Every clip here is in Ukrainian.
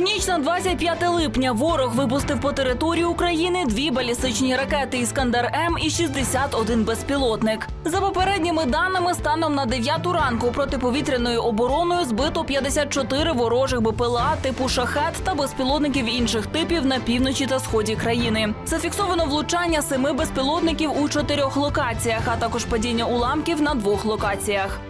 ніч на 25 липня ворог випустив по території України дві балістичні ракети Іскандер М і 61 безпілотник. За попередніми даними, станом на 9 ранку протиповітряною обороною збито 54 ворожих БПЛА типу шахет та безпілотників інших типів на півночі та сході країни. Зафіксовано влучання семи безпілотників у чотирьох локаціях, а також падіння уламків на двох локаціях.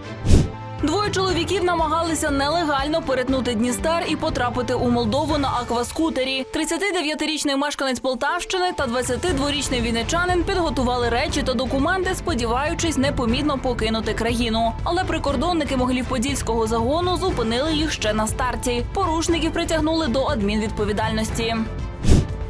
Двоє чоловіків намагалися нелегально перетнути Дністер і потрапити у Молдову на акваскутері. 39-річний мешканець Полтавщини та 22-річний вінничанин підготували речі та документи, сподіваючись непомітно покинути країну. Але прикордонники Могилів-Подільського загону зупинили їх ще на старті. Порушників притягнули до адмінвідповідальності.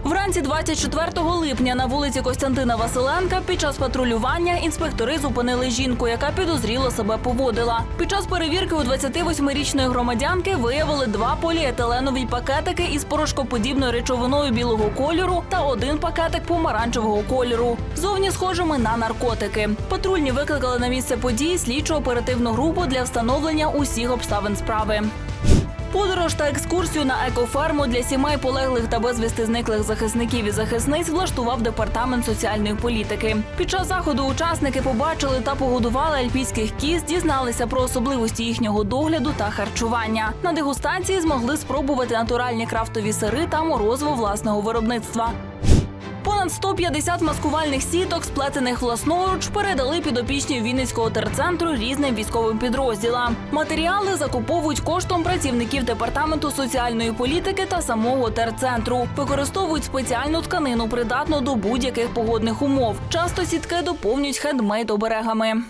Вранці 24 липня на вулиці Костянтина Василенка під час патрулювання інспектори зупинили жінку, яка підозріло себе поводила. Під час перевірки у 28-річної громадянки виявили два поліетиленові пакетики із порошкоподібною речовиною білого кольору та один пакетик помаранчевого кольору, зовні схожими на наркотики. Патрульні викликали на місце події слідчо оперативну групу для встановлення усіх обставин справи. Подорож та екскурсію на екоферму для сімей полеглих та безвісти зниклих захисників і захисниць влаштував департамент соціальної політики. Під час заходу учасники побачили та погодували альпійських кіз, дізналися про особливості їхнього догляду та харчування. На дегустації змогли спробувати натуральні крафтові сири та морозиво власного виробництва. Понад 150 маскувальних сіток, сплетених власноруч, передали підопічні Вінницького терцентру різним військовим підрозділам. Матеріали закуповують коштом працівників департаменту соціальної політики та самого терцентру. Використовують спеціальну тканину, придатну до будь-яких погодних умов. Часто сітки доповнюють хендмейд оберегами.